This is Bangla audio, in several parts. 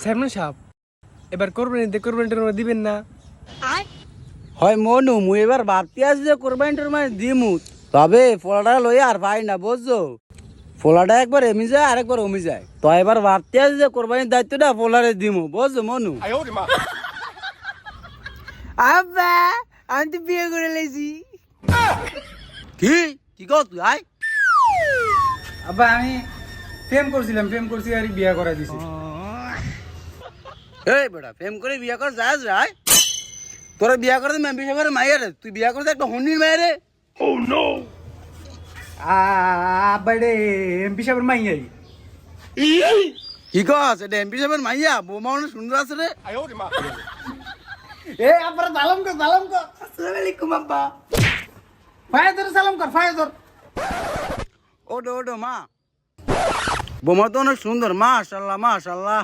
চেয়ারম্যান সাহেব এবার করবেন করবেন টরবেন দিবেন না। হয় মনু মুই এবার ভাবতে আছি যে কোরবানি টোরবানি দিমু। তবে ফোলাটা লই আর পাই না বুঝছ? ফোলাটা একবার এমি যায় আর একবার অমি যায়। তো এবার ভাবতে আছি যে কোরবানির দায়িত্বটা ফোলারে দিমু বুঝছ মনু? আব্বা আমি তো বিয়ে করে লেছি কি? কি কর তুই? আয়। আব্বা আমি প্রেম করছিলাম প্রেম করছি আর বিয়ে করা দিছি। এই বেটা প্রেম করে বিয়া কর যাস রায় তোরা বিয়া করে মেম্বি সাহেবের মাইয়া রে তুই বিয়া করতে একটা হন্ডির মায়ের রে। আব্বা রে এমপি সাহেবের মাইয়াই কি কস এটা এমপি সাহেবের মাইয়া? বৌমা অনেক সুন্দর আছে রে। এ আব্বা সালাম কর সালাম কর। আসসালামু আলাইকুম আব্বা। ফায়াদর সালাম কর ফায়াদর ওটো ওটো মা। বৌমা তো অনেক সুন্দর মাশাল্লাহ মাশাল্লাহ।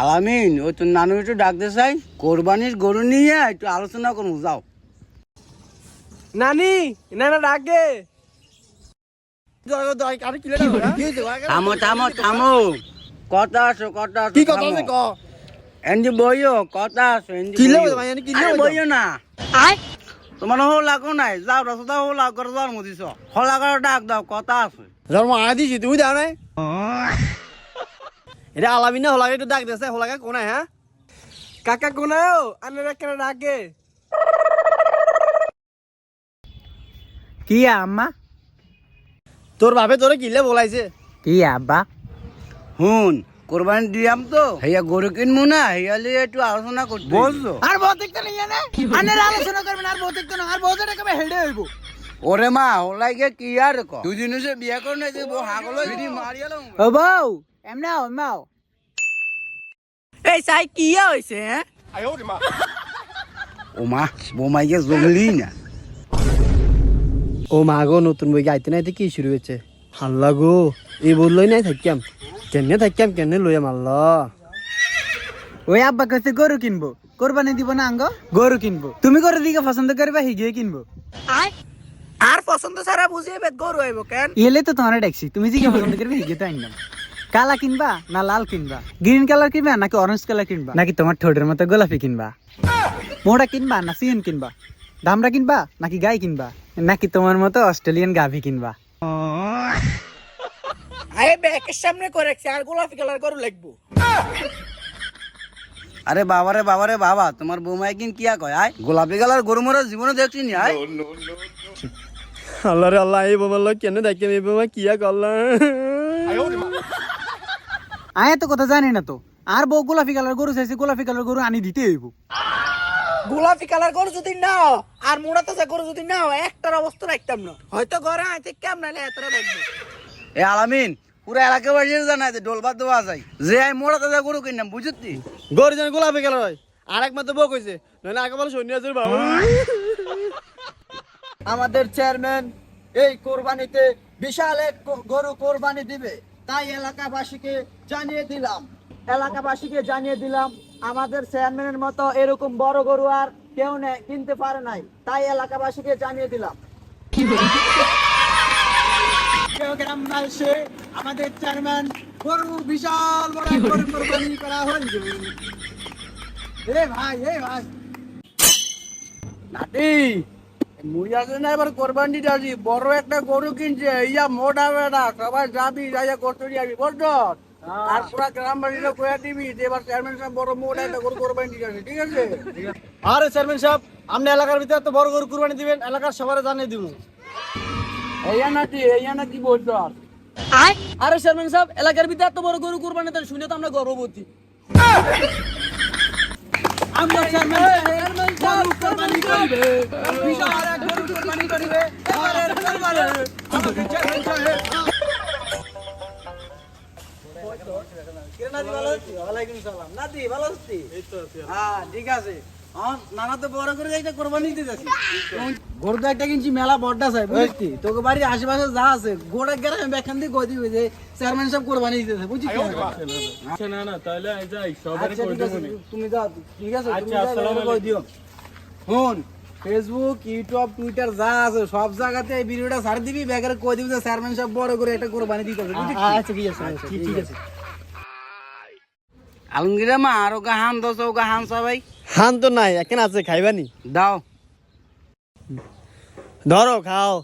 আলামিন ওই তোর নানু একটু ডাকতে চাই। কোরবানির গরু নিয়ে একটু আলোচনা করব যাও। নানি না না ডাকে থামো থামো থামো। কথা আছো কথা আছো কি কথা আছে ক? এন্ডি বইও কথা আছো এন্ডি কি লেও বইও। না। তোমার হো লাগো নাই যাও রাস্তা হো লাগ করে যাওয়ার মধ্যে হলা করে ডাক দাও কথা আছে। জন্ম আয় দিছি তুমি দাও নাই? এটা আলামি না হলাকে একটু ডাক দেছে হলাকে কোনায় হ্যাঁ? কাকা কোনায় আনের কেন ডাকে। কি আম্মা? তোর ভাবে তোরে কিলে বলাইছে। কি আব্বা? হুন। কোরবানি দিয়াম তো। হেয়া গরু কিনবো না হেয়া লিয়ে একটু আলোচনা করতে। বলছো আর বহুত দেখতে নেই না আনের আলোচনা করবেন আর বহুত দেখতে না আর বহুত টাকা হেডে হইব? ওরে মা হলাই গে কি আর ক দুদিন হচ্ছে বিয়া করে নাই যে বউ হাগলো বিড়ি মারিয়ালাম ও বউ এমনা ও মাও এই সাই কি হইছে হ্যাঁ? ও মা মাইকে জমলি না। ও মা গো নতুন বই গাইতে নাইতে কি শুরু হয়েছে? হাল্লা গো এই বললই নাই থাকতাম কেনে থাকতাম কেনে লইয়াম আল্লাহ ওই আব্বা কাছে গরু কিনবো। কোরবানি দিব না আঙ্গ? গরু কিনবো। তুমি গরু দিকে পছন্দ করবা হিগিয়ে কিনবো। আর পছন্দ ছাড়া বুঝিয়ে বেদ গরু হইব কেন? এলে তো তোমার দেখছি তুমি দিকে পছন্দ করবে হিগিয়ে তো আনলাম কালা কিনবা না লাল কিনবা? গ্রিন কালার কিনবা নাকি অরেঞ্জ কালার কিনবা? নাকি তোমার ঠোঁটের মতো গোলাপি কিনবা? মোটা কিনবা না সিএন কিনবা? দামরা কিনবা নাকি গাই কিনবা? নাকি তোমার মতো অস্ট্রেলিয়ান গাভি কিনবা? আরে ব্যাকের সামনে করেছি আর গোলাপি কালার গরু লাগবো। আরে বাবারে বাবারে বাবা তোমার বৌমা একদিন কিয়া কয় আয়। গোলাপি কালার গরু মরা জীবনে দেখছি নি আয়। আল্লাহ রে আল্লাহ এই বোমাল্লা কেন দেখতাম এই বোমা কিয়া করলাম আয় তো কথা জানি না তো। আর বউ গোলাপি কালার গরু চাইছে গোলাপি কালার গরু আনি দিতে হইব। গোলাপি কালার গরু যদি নাও আর মোড়া তাজা গরু যদি নাও একটার অবস্থা রাখতাম না। হয়তো ঘরে আইতে কেমন এতটা দেখব এ আলামিন পুরো এলাকাবাসী জানাই যে ডোলবাদ দেওয়া যায়। যে আই মোড়া তাজা গরু কিনলাম বুঝতি গরু যেন গোলাপি গেল হয়। আর এক মাত্র বউ কইছে নইলে আগে বলে সন্ন্যাসের বাবা। আমাদের চেয়ারম্যান এই কোরবানিতে বিশাল এক গরু কোরবানি দিবে। তাই এলাকাবাসীকে জানিয়ে দিলাম। এলাকাবাসীকে জানিয়ে দিলাম আমাদের চেয়ারম্যানের মতো এরকম বড় গরু আর কেউ নেই কিনতে পারে নাই। তাই এলাকাবাসীকে জানিয়ে দিলাম। গ্রামবাসী আমাদের চেয়ারম্যান গরু বিশাল বড় গরু কোরবানি করা হয়েছে। এ ভাই এ ভাই। মুই আছে না এবার কোরবানি বড় একটা গরু কিনছে ইয়া মোটা বেটা সবাই যাবি যাইয়া করতে যাবি বুঝছ আর পুরা গ্রামবাসীরা কয়া দিবি যে এবার চেয়ারম্যান সাহেব বড় মোটা একটা গরু কোরবানি ঠিক আছে? আরে চেয়ারম্যান সাহেব আপনি এলাকার ভিতরে এত বড় গরু কুরবানি দিবেন এলাকার সবার জানিয়ে দিব। এইয়া নাতি এইয়া নাকি বলছো? আরে চেয়ারম্যান সাহেব এলাকার ভিতরে এত বড় গরু কুরবানি দেন শুনে তো আমরা গর্ববতী আমরা চেয়ারম্যান গরু কোরবানি করিবে। বিশাল এক গরু কোরবানি করিবে। এবারের কোরবানি আমাদের চেয়ারম্যান সাহেব। ওয়ালাইকুম সালাম। নাতি ভালো আছি। হ্যাঁ ঠিক আছে। নানা তো বড় করে যাইতে কোরবানি দিতে যাচ্ছি। গরু একটা কিনছি মেলা বড়টা চাই বুঝছি তোকে বাড়ির আশেপাশে যা আছে গোড়া গেলে আমি গদি চেয়ারম্যান কোরবানি দিতেছে বুঝছি আচ্ছা না না তাহলে যাই সবারই আচ্ছা কই ঠিক আছে দেবো তুমি যাও ঠিক আছে আচ্ছা, আসসালামু এভাবে কই ফেসবুক ইউটিউব টুইটার যা আছে সব জায়গাতে এই ভিডিওটা ছাড় দিবি ব্যাগের কই দিবি চেয়ারম্যান সাহেব বড় করে একটা কোরবানি দিতে হবে আচ্ছা ঠিক আছে আচ্ছা, ঠিক আছে। আলমগীরা মা আরও গা হান দশ গা হান সবাই। হান তো নাই এখন আছে খাইবানি দাও। ধরো খাও।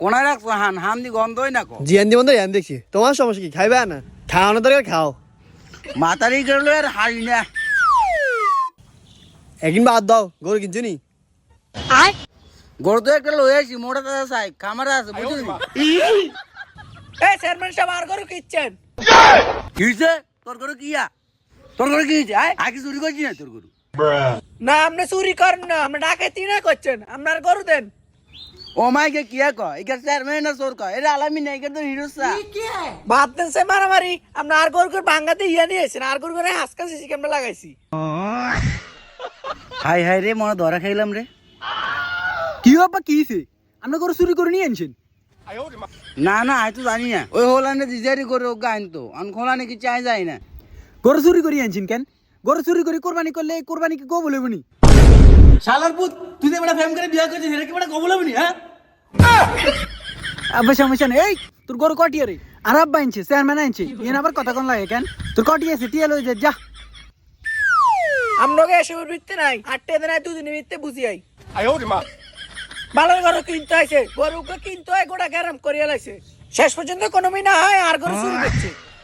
কোনায় রাখছো হান? হান দি গন্ধই না কো। জিয়ান দিব তো ইয়ান দেখছি তোমার সমস্যা কি? খাইবা না? খাওয়ানো দরকার খাও। মাতারি গেলে আর হারি না। একদিন বাদ দাও গরু কিনছো নি? গরু তো একটা লই আসি মোটা দাদা চাই খামারে আছে বুঝলি? এই চেয়ারম্যান সাহেব আর গরু কিচ্ছেন কি তোর গরু কিয়া? তোর গরু কি হয়েছে? আয় আগে চুরি করছি না তোর গরু? না আপনি চুরি করেন না আপনি ডাকাতি না করছেন আপনার গরু দেন। ও মাইকে কিয়া ক এখানে চেয়ারম্যান না চোর ক এটা আলামি না এখানে তো হিরো সা বাদ দেন সে মারামারি আপনি আর গরু করে ভাঙ্গাতে ইয়া নিয়ে এসেছেন আর গরু করে হাসকা সিসি ক্যামেরা লাগাইছি। হাই হাই রে মনে ধরা খাইলাম রে। কি বাবা কি হয়েছে আপনি গরু চুরি করে নিয়ে আনছেন? না না আই তো জানি না। ওই হোলানে দিজারি করে ও গাইন তো। আন খোলানে কি চাই যায় না। গরু চুরি করে আনছেন কেন? গরু চুরি করে কোরবানি করলে কোরবানি কি গো বলব নি শালার পুত তুই যে বড় করে বিয়া করছিস এটা কি বড় কবল হবনি হ্যাঁ? সমস্যা নেই এই তোর গরু কটিয়ে রে আর? আব্বা আনছে চেয়ারম্যান আনছে। এন আবার কথা কোন লাগে কেন? তোর কটিয়ে আছে টিয়া লই যা যা। আমনকে এসবের ভিত্তি নাই আটটে দিন আই দুদিনের ভিত্তি বুঝি আই ভালো গরু কিনতে আইছে গরুকে কিনতে হয় গোটা গ্যারাম করিয়া লাইছে। শেষ পর্যন্ত কোনো মিনা হয় আর গরু চুরি করছে।